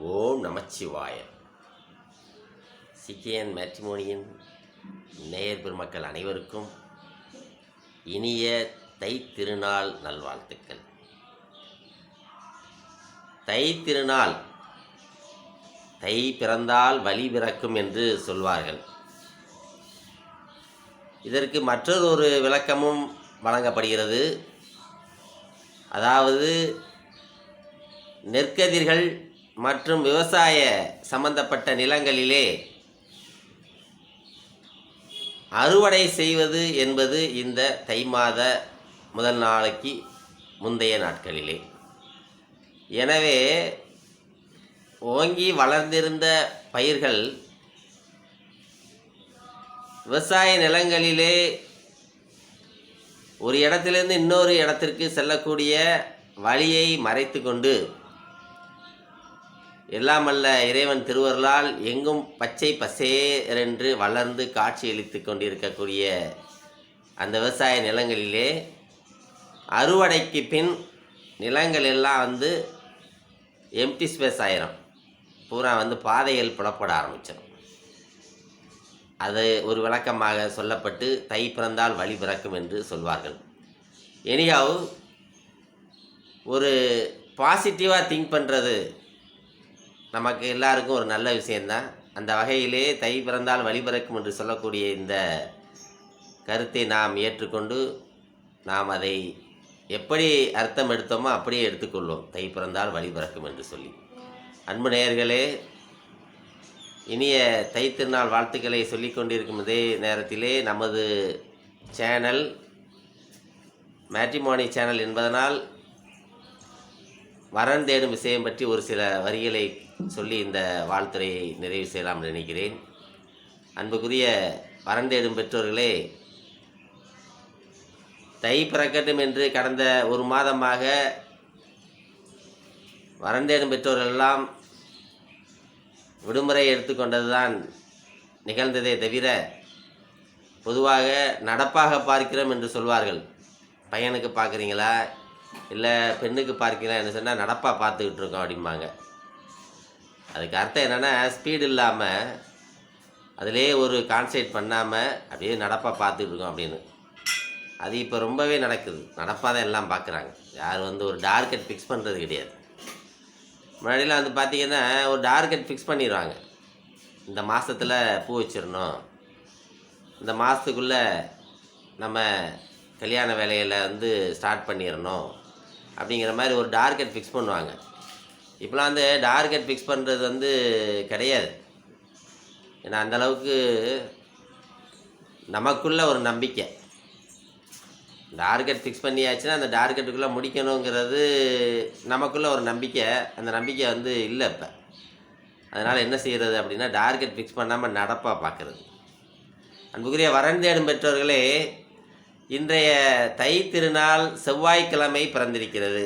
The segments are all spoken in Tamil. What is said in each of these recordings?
ஓம் நமச்சிவாய. சிக்கியன் மேட்ரிமோனியின் நேயர் பெருமக்கள் அனைவருக்கும் இனிய தை திருநாள் நல்வாழ்த்துக்கள். தை திருநாள் தை பிறந்தால் வழி பிறக்கும் என்று சொல்வார்கள். இதற்கு மற்றொரு விளக்கமும் வழங்கப்படுகிறது. அதாவது நெற்கதிர்கள் மற்றும் விவசாய சம்பந்தப்பட்ட நிலங்களிலே அறுவடை செய்வது என்பது இந்த தை மாத முதல் நாளைக்கு முந்தைய நாட்களிலே. எனவே ஓங்கி வளர்ந்திருந்த பயிர்கள் விவசாய நிலங்களிலே ஒரு இடத்திலிருந்து இன்னொரு இடத்திற்கு செல்லக்கூடிய வழியை மறைத்து கொண்டு எல்லாமல்ல இறைவன் திருவருளால் எங்கும் பச்சை பசேரென்று வளர்ந்து காட்சியளித்து கொண்டிருக்கக்கூடிய அந்த விவசாய நிலங்களிலே அறுவடைக்கு பின் நிலங்கள் எல்லாம் வந்து எம்டி ஸ்பேஸ் ஆயிரும். பூரா வந்து பாதைகள் புலப்பட ஆரம்பிச்சிடும் அது ஒரு விளக்கமாக சொல்லப்பட்டு தை பிறந்தால் வழி பிறக்கும் என்று சொல்வார்கள். எனியாவும் ஒரு பாசிட்டிவாக திங்க் பண்ணுறது நமக்கு எல்லாருக்கும் ஒரு நல்ல விஷயந்தான் அந்த வகையிலே தை பிறந்தால் வழி பிறக்கும் என்று சொல்லக்கூடிய இந்த கருத்தை நாம் ஏற்றுக்கொண்டு நாம் அதை எப்படி அர்த்தம் எடுத்தோமோ அப்படியே எடுத்துக்கொள்வோம். தை பிறந்தால் வழி பிறக்கும் என்று சொல்லி. அன்பு நேயர்களே இனிய தை திருநாள் வாழ்த்துக்களை சொல்லிக் கொண்டிருக்கும் இதே நேரத்திலே நமது சேனல் மேட்ரிமோனி சேனல் என்பதனால் வரன் தேடும் விஷயம் பற்றி ஒரு சில வரிகளை சொல்லி இந்த வாழ்த்துறையை நிறைவு செய்யலாம் நினைக்கிறேன். அன்புக்குரிய வறண்டேடும் பெற்றோர்களே தை பிறக்கட்டும் என்று கடந்த ஒரு மாதமாக வறண்டேடும் தேடும் பெற்றோர்கள் எல்லாம் விடுமுறை எடுத்துக்கொண்டது தான் நிகழ்ந்ததே தவிர பொதுவாக நடப்பாக பார்க்கிறோம் என்று சொல்வார்கள். பையனுக்கு பார்க்குறீங்களா? இல்லை பெண்ணுக்கு பார்க்கிறீங்களா? என்ன சொன்னால் நடப்பாக பார்த்துக்கிட்டு இருக்கோம் அப்படிம்பாங்க. அதுக்கு அர்த்தம் என்னென்னா ஸ்பீடு இல்லாமல் அதிலே ஒரு கான்சன்ட்ரேட் பண்ணாமல் அப்படியே நடப்பாக பார்த்துட்டு இருக்கோம் அப்படின்னு. அது இப்போ ரொம்பவே நடக்குது. நடப்பாக தான் எல்லாம் பார்க்குறாங்க. யார் வந்து ஒரு டார்கெட் ஃபிக்ஸ் பண்ணுறது கிடையாது. முன்னாடிலாம் வந்து பார்த்தீங்கன்னா ஒரு டார்கெட் ஃபிக்ஸ் பண்ணிடுவாங்க. இந்த மாதத்தில் பூ வச்சிடணும். இந்த மாதத்துக்குள்ளே நம்ம கல்யாண வேலையில் வந்து ஸ்டார்ட் பண்ணிடணும். அப்படிங்கிற மாதிரி ஒரு டார்கெட் ஃபிக்ஸ் பண்ணுவாங்க. இப்போலாம் வந்து டார்கெட் ஃபிக்ஸ் பண்ணுறது வந்து கிடையாது. ஏன்னா அந்தளவுக்கு நமக்குள்ள ஒரு நம்பிக்கை. டார்கெட் ஃபிக்ஸ் பண்ணியாச்சுன்னா அந்த டார்கெட்டுக்குள்ளே முடிக்கணுங்கிறது நமக்குள்ள ஒரு நம்பிக்கை. அந்த நம்பிக்கை வந்து இல்லை இப்போ. அதனால் என்ன செய்கிறது அப்படின்னா டார்கெட் ஃபிக்ஸ் பண்ணாமல் நடப்பாக பார்க்குறது அன்புக்குரிய வரன் தேடும் பெற்றோர்களே இன்றைய தை திருநாள் செவ்வாய்க்கிழமை பிறந்திருக்கிறது.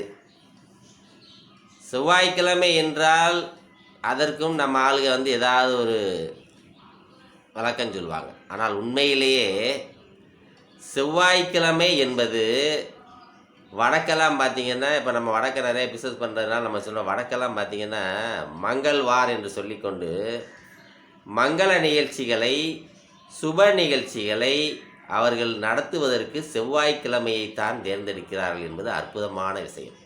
செவ்வாய்க்கிழமை என்றால் அதற்கும் நம்ம ஆளுக வந்து ஏதாவது ஒரு வழக்கம் சொல்லுவாங்க ஆனால் உண்மையிலேயே செவ்வாய்க்கிழமை என்பது வடக்கெல்லாம் பார்த்தீங்கன்னா இப்போ நம்ம வடக்க நிறைய பிஸ்னஸ் பண்ணுறதுனால நம்ம சொல்கிறோம் வடக்கெல்லாம் பார்த்தீங்கன்னா மங்கள்வார் என்று சொல்லிக்கொண்டு மங்கள நிகழ்ச்சிகளை சுப நிகழ்ச்சிகளை அவர்கள் நடத்துவதற்கு செவ்வாய்க்கிழமையைத்தான் தேர்ந்தெடுக்கிறார்கள் என்பது அற்புதமான விஷயம்.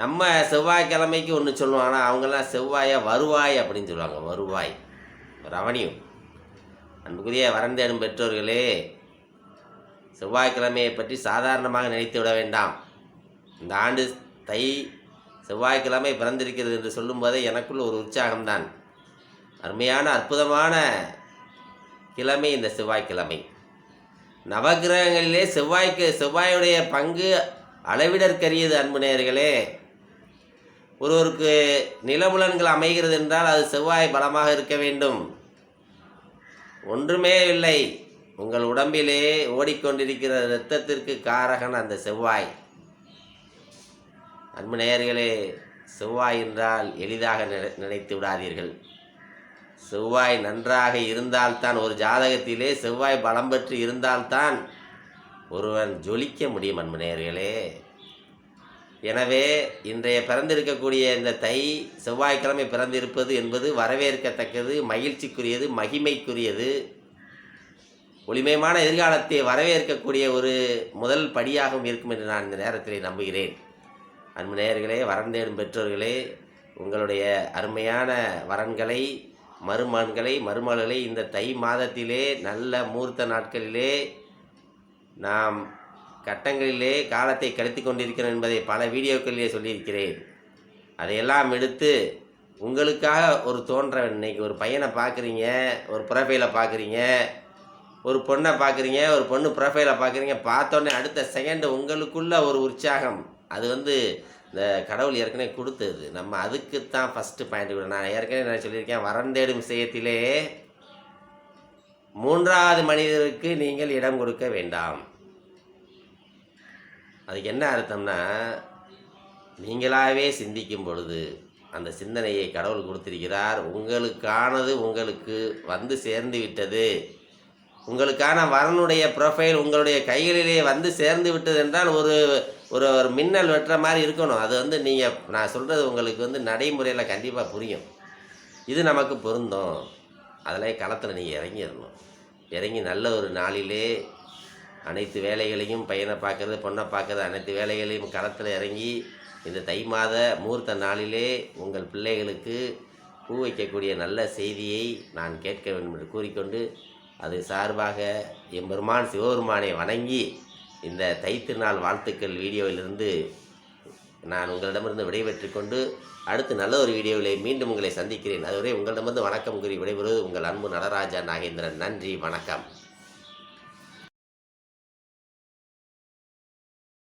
நம்ம செவ்வாய்க்கிழமைக்கு ஒன்று சொல்லுவோம் ஆனால் அவங்கெல்லாம் செவ்வாயை வருவாய் அப்படின்னு சொல்லுவாங்க வருவாய். ரெவன்யூ அன்புக்குரிய வறந்தேடும் பெற்றோர்களே செவ்வாய்க்கிழமையை பற்றி சாதாரணமாக நினைத்து விட வேண்டாம். இந்த ஆண்டு தை செவ்வாய்க்கிழமை பிறந்திருக்கிறது என்று சொல்லும்போதே எனக்குள்ள ஒரு உற்சாகம்தான். அருமையான அற்புதமான கிழமை இந்த செவ்வாய்க்கிழமை. நவகிரகங்களிலே செவ்வாய்க்கு செவ்வாயுடைய பங்கு அளவிடற்கரியது அன்பு நேயர்களே. ஒருவருக்கு நிலபுலன்கள் அமைகிறது என்றால் அது செவ்வாய் பலமாக இருக்க வேண்டும். ஒன்றுமே இல்லை. உங்கள் உடம்பிலே ஓடிக்கொண்டிருக்கிற இரத்தத்திற்கு காரகன் அந்த செவ்வாய். அன்பு நேயர்களே செவ்வாய் என்றால் எளிதாக நினை- நினைத்து விடாதீர்கள். செவ்வாய் நன்றாக இருந்தால்தான் ஒரு ஜாதகத்திலே செவ்வாய் பலம் பெற்று இருந்தால்தான் ஒருவன் ஜொலிக்க முடியும் அன்பு நேயர்களே. எனவே இன்றைய பிறந்திருக்கக்கூடிய இந்த தை செவ்வாய்க்கிழமை பிறந்திருப்பது என்பது வரவேற்கத்தக்கது மகிழ்ச்சிக்குரியது மகிமைக்குரியது. ஒளிமயமான எதிர்காலத்தை வரவேற்கக்கூடிய ஒரு முதல் படியாகவும் இருக்கும் என்று நான் இந்த நேரத்தில் நம்புகிறேன். அன்பு நேயர்களே வரந்தேடும் பெற்றோர்களே உங்களுடைய அருமையான வரன்களை மருமான்களை மருமகளை இந்த தை மாதத்திலே நல்ல மூர்த்த நாட்களிலே நாம் கட்டங்களிலே காலத்தை கழித்து கொண்டிருக்கிறோம் என்பதை பல வீடியோக்களிலே சொல்லியிருக்கிறேன். அதையெல்லாம் எடுத்து உங்களுக்காக ஒரு தோன்ற இன்னைக்கு ஒரு பையனை பார்க்குறீங்க ஒரு ப்ரொஃபைலை பார்க்குறீங்க ஒரு பொண்ணை பார்க்குறீங்க ஒரு பொண்ணு ப்ரொஃபைலை பார்க்குறீங்க பார்த்தோன்னே அடுத்த செகண்டு உங்களுக்குள்ள ஒரு உற்சாகம். அது வந்து இந்த கடவுள் ஏற்கனவே கொடுத்தது. நம்ம அதுக்கு தான் ஃபஸ்ட்டு பாயிண்ட் விட நான் ஏற்கனவே நான் சொல்லியிருக்கேன் வரந்தேடும் விஷயத்திலே மூன்றாவது மனிதருக்கு நீங்கள் இடம் கொடுக்க வேண்டாம். அதுக்கு என்ன அர்த்தம்னா நீங்களாகவே சிந்திக்கும் பொழுது அந்த சிந்தனையை கடவுள் கொடுத்திருக்கிறார். உங்களுக்கானது உங்களுக்கு வந்து சேர்ந்து விட்டது. உங்களுக்கான வரனுடைய ப்ரொஃபைல் உங்களுடைய கைகளிலே வந்து சேர்ந்து விட்டது என்றால் ஒரு ஒரு ஒரு மின்னல் வெட்டுற மாதிரி இருக்கணும். அது வந்து நீங்கள் நான் சொல்கிறது உங்களுக்கு வந்து நடைமுறையில் கண்டிப்பாக புரியும். இது நமக்கு பொருந்தும். அதில் களத்தில் நீங்கள் இறங்கிடணும். இறங்கி நல்ல ஒரு நாளிலே அனைத்து வேலைகளையும் பையனை பார்க்குறது பொண்ணை பார்க்குறது அனைத்து வேலைகளையும் களத்தில் இறங்கி இந்த தை மாத மூர்த்த நாளிலே உங்கள் பிள்ளைகளுக்கு பூ வைக்கக்கூடிய நல்ல செய்தியை நான் கேட்க வேண்டும் என்று கூறிக்கொண்டு அது சார்பாக எம்பெருமான் சிவபெருமானை வணங்கி இந்த தைத்திருநாள் வாழ்த்துக்கள் வீடியோவிலிருந்து நான் உங்களிடமிருந்து விடைபெற்று கொண்டு அடுத்து நல்ல ஒரு வீடியோவிலே மீண்டும் உங்களை சந்திக்கிறேன். அதுவரை உங்களிடமிருந்து வணக்கம் கூறி விடைபெறுவது உங்கள் அன்பு நடராஜா நாகேந்திரன். நன்றி வணக்கம்.